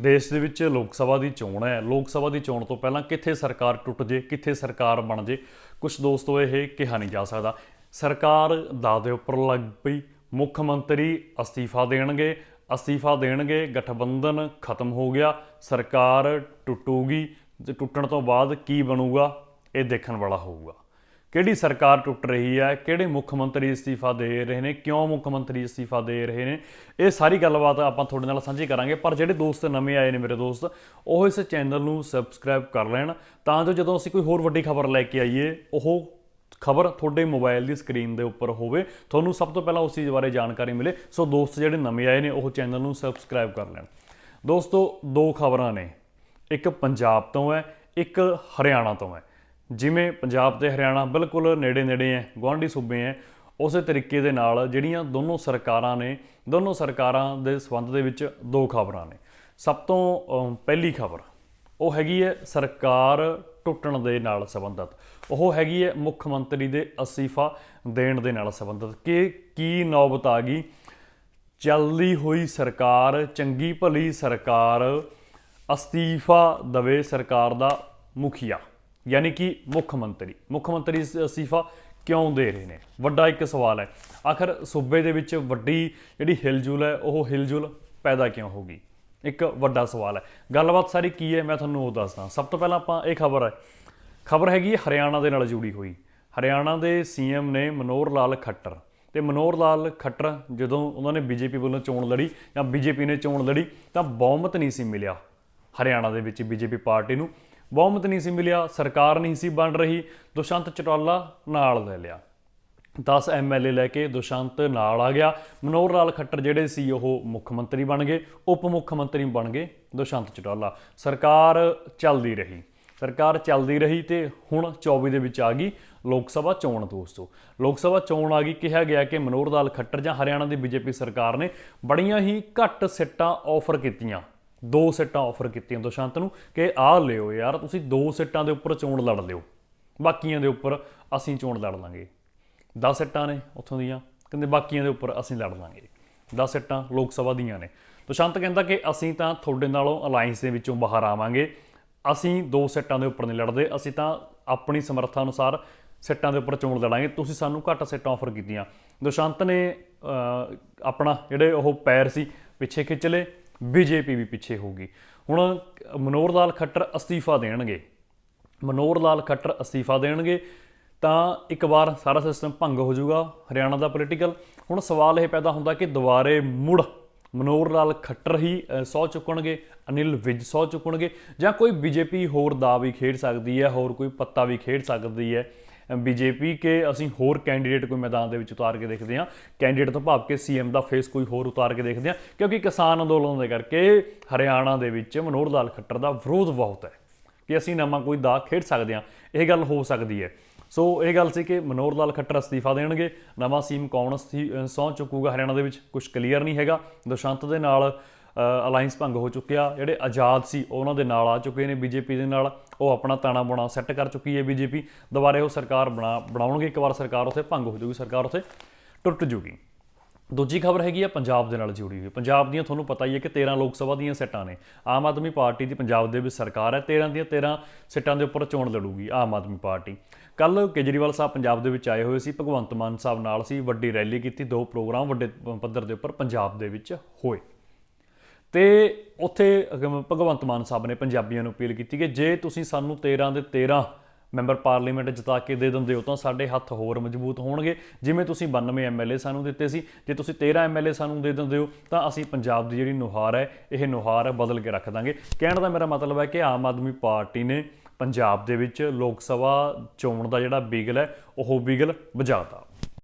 ਦੇਸ਼ ਦੇ ਵਿੱਚ ਲੋਕ ਸਭਾ ਦੀ ਚੋਣ ਹੈ। ਲੋਕ ਸਭਾ ਦੀ ਚੋਣ ਤੋਂ ਪਹਿਲਾਂ ਕਿੱਥੇ ਸਰਕਾਰ ਟੁੱਟ ਜੇ, ਕਿੱਥੇ ਸਰਕਾਰ ਬਣ ਜੇ ਕੁਝ ਦੋਸਤੋ ਇਹ ਕਿਹਾ ਨਹੀਂ ਜਾ ਸਕਦਾ। ਸਰਕਾਰ ਦਾ ਦੇ ਉੱਪਰ ਲੱਗ ਪਈ, ਮੁੱਖ ਮੰਤਰੀ ਅਸਤੀਫਾ ਦੇਣਗੇ ਅਸਤੀਫਾ ਦੇਣਗੇ, ਗਠਬੰਧਨ ਖਤਮ ਹੋ ਗਿਆ, ਸਰਕਾਰ ਟੁੱਟੂਗੀ, ਤੇ ਟੁੱਟਣ ਤੋਂ ਬਾਅਦ ਕੀ ਬਣੂਗਾ, ਇਹ ਦੇਖਣ ਵਾਲਾ ਹੋਊਗਾ। ਕਿਹੜੀ ਸਰਕਾਰ ਟੁੱਟ ਰਹੀ ਹੈ, ਕਿਹੜੇ ਮੁੱਖ ਮੰਤਰੀ ਅਸਤੀਫਾ ਦੇ ਰਹੇ ਨੇ, ਕਿਉਂ ਮੁੱਖ ਮੰਤਰੀ ਅਸਤੀਫਾ ਦੇ ਰਹੇ ਨੇ, ਇਹ ਸਾਰੀ ਗੱਲਬਾਤ ਆਪਾਂ ਤੁਹਾਡੇ ਨਾਲ ਸਾਂਝੀ ਕਰਾਂਗੇ। ਪਰ ਜਿਹੜੇ ਦੋਸਤ ਨਵੇਂ ਆਏ ਨੇ ਮੇਰੇ ਦੋਸਤ, ਉਹ ਇਸ ਚੈਨਲ ਨੂੰ ਸਬਸਕ੍ਰਾਈਬ ਕਰ ਲੈਣ, ਤਾਂ ਜੋ ਜਦੋਂ ਅਸੀਂ ਕੋਈ ਹੋਰ ਵੱਡੀ ਖਬਰ ਲੈ ਕੇ ਆਈਏ, ਉਹ ਖਬਰ ਤੁਹਾਡੇ ਮੋਬਾਈਲ ਦੀ ਸਕਰੀਨ ਦੇ ਉੱਪਰ ਹੋਵੇ। ਤੁਹਾਨੂੰ ਸਭ ਤੋਂ ਪਹਿਲਾਂ ਉਸ ਚੀਜ਼ ਬਾਰੇ ਜਾਣਕਾਰੀ ਮਿਲੇ। ਸੋ ਦੋਸਤ ਜਿਹੜੇ ਨਵੇਂ ਆਏ ਨੇ, ਉਹ ਚੈਨਲ ਨੂੰ ਸਬਸਕ੍ਰਾਈਬ ਕਰ ਲੈਣ। ਦੋਸਤੋ, ਦੋ ਖਬਰਾਂ ਨੇ। ਇੱਕ ਪੰਜਾਬ ਤੋਂ ਹੈ, ਇੱਕ ਹਰਿਆਣਾ ਤੋਂ ਹੈ। ਜਿਵੇਂ ਪੰਜਾਬ ਤੇ ਹਰਿਆਣਾ ਬਿਲਕੁਲ ਨੇੜੇ-ਨੇੜੇ ਹੈ ਗੁਆਂਢੀ ਸੂਬੇ ਹੈ ਉਸੇ ਤਰੀਕੇ ਦੇ ਨਾਲ ਜਿਹੜੀਆਂ ਦੋਨੋਂ ਸਰਕਾਰਾਂ ਨੇ, ਦੋਨੋਂ ਸਰਕਾਰਾਂ ਦੇ ਸੰਬੰਧ ਦੇ ਵਿੱਚ ਦੋ ਖਬਰਾਂ ਨੇ। ਸਭ ਤੋਂ ਪਹਿਲੀ ਖਬਰ, ਉਹ ਹੈਗੀ ਹੈ ਸਰਕਾਰ ਟੁੱਟਣ ਦੇ ਨਾਲ ਸੰਬੰਧਿਤ। ਉਹ ਹੈਗੀ ਹੈ ਮੁੱਖ ਮੰਤਰੀ ਦੇ ਅਸਤੀਫਾ ਦੇਣ ਦੇ ਨਾਲ ਸੰਬੰਧਿਤ। ਕਿ ਕੀ ਨੌਬਤ ਆ ਗਈ? ਚੱਲਦੀ ਹੋਈ ਸਰਕਾਰ, ਚੰਗੀ ਭਲੀ ਸਰਕਾਰ ਅਸਤੀਫਾ ਦਵੇ ਸਰਕਾਰ ਦਾ ਮੁਖੀਆ। ਯਾਨੀ ਕਿ ਮੁੱਖ ਮੰਤਰੀ। ਮੁੱਖ ਮੰਤਰੀ ਅਸਤੀਫਾ ਕਿਉਂ ਦੇ ਰਹੇ ਨੇ? ਵੱਡਾ ਇੱਕ ਸਵਾਲ ਹੈ। ਆਖਰ ਸੂਬੇ ਦੇ ਵਿੱਚ ਵੱਡੀ ਜਿਹੜੀ ਹਿਲਜੁਲ ਹੈ, ਉਹ ਹਿਲਜੁਲ ਪੈਦਾ ਕਿਉਂ ਹੋ ਗਈ? ਇੱਕ ਵੱਡਾ ਸਵਾਲ ਹੈ। ਗੱਲਬਾਤ ਸਾਰੀ ਕੀ ਹੈ? ਮੈਂ ਤੁਹਾਨੂੰ ਉਹ ਦੱਸਦਾ। ਸਭ ਤੋਂ ਪਹਿਲਾਂ ਆਪਾਂ ਇਹ ਖਬਰ ਹੈ। ਖਬਰ ਹੈਗੀ ਹਰਿਆਣਾ ਦੇ ਨਾਲ ਜੁੜੀ ਹੋਈ। ਹਰਿਆਣਾ ਦੇ ਸੀਐਮ ਨੇ ਮਨੋਹਰ ਲਾਲ ਖੱਟਰ। ਤੇ ਮਨੋਹਰ ਲਾਲ ਖੱਟਰ ਜਦੋਂ ਉਹਨਾਂ ਨੇ ਬੀਜੇਪੀ ਵੱਲੋਂ ਚੋਣ ਲੜੀ ਜਾਂ ਬੀਜੇਪੀ ਨੇ ਚੋਣ ਲੜੀ ਤਾਂ ਬਹੁਮਤ ਨਹੀਂ ਸੀ ਮਿਲਿਆ ਹਰਿਆਣਾ ਦੇ ਵਿੱਚ ਬੀਜੇਪੀ ਪਾਰਟੀ ਨੂੰ। ਬਹੁਮਤ ਨਹੀਂ ਸੀ ਮਿਲਿਆ, ਸਰਕਾਰ ਨਹੀਂ ਸੀ ਬਣ ਰਹੀ। ਦੁਸ਼ੰਤ ਚਟਾਲਾ ਨਾਲ ਲੈ ਲਿਆ। 10 ਐਮਐਲਏ ਲੈ ਕੇ ਦੁਸ਼ੰਤ ਨਾਲ ਆ ਗਿਆ। ਮਨੋਹਰ ਲਾਲ ਖੱਟਰ ਜਿਹੜੇ ਸੀ, ਉਹ ਮੁੱਖ ਮੰਤਰੀ ਬਣ ਗਏ, ਉਪ ਮੁੱਖ ਮੰਤਰੀ ਬਣ ਗਏ ਦੁਸ਼ੰਤ ਚਟਾਲਾ। ਸਰਕਾਰ ਚੱਲਦੀ ਰਹੀ। ਸਰਕਾਰ ਚੱਲਦੀ ਰਹੀ ਤੇ ਹੁਣ 24 ਦੇ ਵਿੱਚ ਆ ਗਈ ਲੋਕ ਸਭਾ ਚੋਣ ਦੋਸਤੋ। ਲੋਕ ਸਭਾ ਚੋਣ ਆ ਗਈ, ਕਿਹਾ ਗਿਆ ਕਿ ਮਨੋਹਰ ਲਾਲ ਖੱਟਰ ਜਾਂ ਹਰਿਆਣਾ ਦੀ ਬੀਜੇਪੀ ਸਰਕਾਰ ਨੇ ਬੜੀਆਂ ਹੀ ਘੱਟ ਸਿੱਟਾਂ ਆਫਰ ਕੀਤੀਆਂ। ਦੋ ਸਿੱਟਾਂ ਆਫਰ ਕੀਤੀਆਂ ਦੁਸ਼ਯੰਤ ਨੂੰ ਕਿ ਆਹ ਲਿਓ ਯਾਰ, ਤੁਸੀਂ ਦੋ ਸਿੱਟਾਂ ਦੇ ਉੱਪਰ ਚੋਣ ਲੜ ਲਿਓ। ਬਾਕੀਆਂ ਦੇ ਉੱਪਰ ਅਸੀਂ ਚੋਣ ਲੜ ਲਾਂਗੇ। 10 ਸਿੱਟਾਂ ਨੇ ਉੱਥੋਂ ਦੀਆਂ, ਕਹਿੰਦੇ ਬਾਕੀਆਂ ਦੇ ਉੱਪਰ ਅਸੀਂ ਲੜ ਲਾਂਗੇ। 10 ਸਿੱਟਾਂ ਲੋਕ ਸਭਾ ਦੀਆਂ ਨੇ। ਦੁਸ਼ਯੰਤ ਕਹਿੰਦਾ ਕਿ ਅਸੀਂ ਤਾਂ ਤੁਹਾਡੇ ਨਾਲੋਂ ਅਲਾਈਅੰਸ ਦੇ ਵਿੱਚੋਂ ਬਾਹਰ ਆਵਾਂਗੇ। ਅਸੀਂ ਦੋ ਸਿੱਟਾਂ ਦੇ ਉੱਪਰ ਨਹੀਂ ਲੜਦੇ, ਅਸੀਂ ਤਾਂ ਆਪਣੀ ਸਮਰੱਥਾ ਅਨੁਸਾਰ ਸਿੱਟਾਂ ਦੇ ਉੱਪਰ ਚੋਣ ਲੜਾਂਗੇ। ਤੁਸੀਂ ਸਾਨੂੰ ਘੱਟ ਸਿੱਟਾਂ ਆਫਰ ਕੀਤੀਆਂ। ਦੁਸ਼ਯੰਤ ਨੇ ਆਪਣਾ ਜਿਹੜੇ ਉਹ ਪੈਰ ਸੀ, ਪਿੱਛੇ ਖਿੱਚ ਲਏ। ਬੀਜੇਪੀ ਵੀ ਪਿੱਛੇ ਹੋਊਗੀ। ਹੁਣ ਮਨੋਹਰ ਲਾਲ ਖੱਟਰ ਅਸਤੀਫਾ ਦੇਣਗੇ। ਮਨੋਹਰ ਲਾਲ ਖੱਟਰ ਅਸਤੀਫਾ ਦੇਣਗੇ ਤਾਂ ਇੱਕ ਵਾਰ ਸਾਰਾ ਸਿਸਟਮ ਭੰਗ ਹੋ ਜਾਊਗਾ ਹਰਿਆਣਾ ਦਾ ਪੋਲੀਟੀਕਲ ਹੁਣ ਸਵਾਲ ਇਹ ਪੈਦਾ ਹੁੰਦਾ ਕਿ ਦੁਬਾਰੇ ਮੁੜ ਮਨੋਹਰ ਲਾਲ ਖੱਟਰ ਹੀ ਅ, ਸਹੁੰ ਚੁੱਕਣਗੇ ਅਨਿਲ ਵਿਜ ਸਹੁੰ ਚੁੱਕਣਗੇ ਜਾਂ ਕੋਈ ਬੀਜੇਪੀ ਹੋਰ ਦਾ ਵੀ ਖੇਡ ਸਕਦੀ ਹੈ ਹੋਰ ਕੋਈ ਪੱਤਾ ਵੀ ਖੇਡ ਸਕਦੀ ਹੈ। ਬੀਜੇਪੀ ਕਿ ਅਸੀਂ ਹੋਰ ਕੈਂਡੀਡੇਟ ਕੋਈ ਮੈਦਾਨ ਦੇ ਵਿੱਚ ਉਤਾਰ ਕੇ ਦੇਖਦੇ ਹਾਂ। ਕੈਂਡੀਡੇਟ ਤੋਂ ਭਾਵ ਕਿ ਸੀਐਮ ਦਾ ਫੇਸ ਕੋਈ ਹੋਰ ਉਤਾਰ ਕੇ ਦੇਖਦੇ ਹਾਂ, ਕਿਉਂਕਿ ਕਿਸਾਨ ਅੰਦੋਲਨ ਦੇ ਕਰਕੇ ਹਰਿਆਣਾ ਦੇ ਵਿੱਚ ਮਨੋਹਰ ਲਾਲ ਖੱਟਰ ਦਾ ਵਿਰੋਧ ਬਹੁਤ ਹੈ ਕਿ ਅਸੀਂ ਨਵਾਂ ਕੋਈ ਦਾ ਖੇਡ ਸਕਦੇ ਹਾਂ। ਇਹ ਗੱਲ ਹੋ ਸਕਦੀ ਹੈ। ਸੋ ਇਹ ਗੱਲ ਸੀ ਕਿ ਮਨੋਹਰ ਲਾਲ ਖੱਟਰ ਅਸਤੀਫਾ ਦੇਣਗੇ। ਨਵਾਂ ਸੀਮ ਕੌਣ ਅਸਤੀ- ਸਹੁੰ ਚੁੱਕੂਗਾ ਹਰਿਆਣਾ ਦੇ ਵਿੱਚ? ਕੁਝ ਕਲੀਅਰ ਨਹੀਂ ਹੈਗਾ। ਦੁਸ਼ਾਂਤ ਦੇ ਨਾਲ ਅਲਾਈਅੰਸ ਭੰਗ ਹੋ ਚੁੱਕਿਆ। ਜਿਹੜੇ ਆਜ਼ਾਦ ਸੀ, ਉਹਨਾਂ ਦੇ ਨਾਲ ਆ ਚੁੱਕੇ ਨੇ ਬੀਜੇਪੀ ਦੇ ਨਾਲ। ਉਹ ਆਪਣਾ ਤਾਣਾ ਬਣਾ ਸੈੱਟ ਕਰ ਚੁੱਕੀ ਹੈ ਬੀਜੇਪੀ ਦੁਬਾਰੇ ਉਹ ਸਰਕਾਰ ਬਣਾ, ਬਣਾਉਣਗੇ। ਇੱਕ ਵਾਰ ਸਰਕਾਰ ਉੱਥੇ ਭੰਗ ਹੋ ਜਾਊਗੀ, ਸਰਕਾਰ ਉੱਥੇ ਟੁੱਟ ਜੂਗੀ ਦੂਜੀ ਖਬਰ ਹੈਗੀ ਆ, ਪੰਜਾਬ ਦੇ ਨਾਲ ਜੁੜੀ ਹੋਈ। ਪੰਜਾਬ ਦੀਆਂ ਤੁਹਾਨੂੰ ਪਤਾ ਹੀ ਹੈ ਕਿ 13 ਲੋਕ ਸਭਾ ਦੀਆਂ ਸੀਟਾਂ ਨੇ। ਆਮ ਆਦਮੀ ਪਾਰਟੀ ਦੀ ਪੰਜਾਬ ਦੇ ਵਿੱਚ ਸਰਕਾਰ ਹੈ। 13 ਦੀਆਂ 13 ਸੀਟਾਂ ਦੇ ਉੱਪਰ ਚੋਣ ਲੜੂਗੀ ਆਮ ਆਦਮੀ ਪਾਰਟੀ। ਕੱਲ ਕੇਜਰੀਵਾਲ ਸਾਹਿਬ ਪੰਜਾਬ ਦੇ ਵਿੱਚ ਆਏ ਹੋਏ ਸੀ, ਭਗਵੰਤ ਮਾਨ ਸਾਹਿਬ ਨਾਲ ਸੀ, ਵੱਡੀ ਰੈਲੀ ਕੀਤੀ, ਦੋ ਪ੍ਰੋਗਰਾਮ ਵੱਡੇ ਪੱਧਰ ਦੇ ਉੱਪਰ ਪੰਜਾਬ ਦੇ ਵਿੱਚ ਹੋਏ। ਤੇ ਉੱਥੇ ਭਗਵੰਤ ਮਾਨ ਸਾਹਿਬ ਨੇ ਪੰਜਾਬੀਆਂ ਨੂੰ ਅਪੀਲ ਕੀਤੀ ਕਿ ਜੇ ਤੁਸੀਂ ਸਾਨੂੰ 13 ਦੇ 13 ਮੈਂਬਰ ਪਾਰਲੀਮੈਂਟ ਜਿਤਾ ਕੇ ਦੇ ਦਿੰਦੇ ਹੋ ਤਾਂ ਸਾਡੇ ਹੱਥ ਹੋਰ ਮਜ਼ਬੂਤ ਹੋਣਗੇ। ਜਿਵੇਂ ਤੁਸੀਂ 92 ਐਮਐਲਏ ਸਾਨੂੰ ਦਿੱਤੇ ਸੀ, ਜੇ ਤੁਸੀਂ 13 ਐਮਐਲਏ ਸਾਨੂੰ ਦੇ ਦਿੰਦੇ ਹੋ ਤਾਂ ਅਸੀਂ ਪੰਜਾਬ ਦੀ ਜਿਹੜੀ ਨੁਹਾਰ ਹੈ, ਇਹ ਨੁਹਾਰ ਬਦਲ ਕੇ ਰੱਖ ਦਾਂਗੇ। ਕਹਿਣ ਦਾ ਮੇਰਾ ਮਤਲਬ ਹੈ ਕਿ ਆਮ ਆਦਮੀ ਪਾਰਟੀ ਨੇ ਪੰਜਾਬ ਦੇ ਵਿੱਚ ਲੋਕ ਸਭਾ ਚੋਣ ਦਾ ਜਿਹੜਾ ਬਿਗਲ ਹੈ, ਉਹ ਬਿਗਲ ਵਜਾਤਾ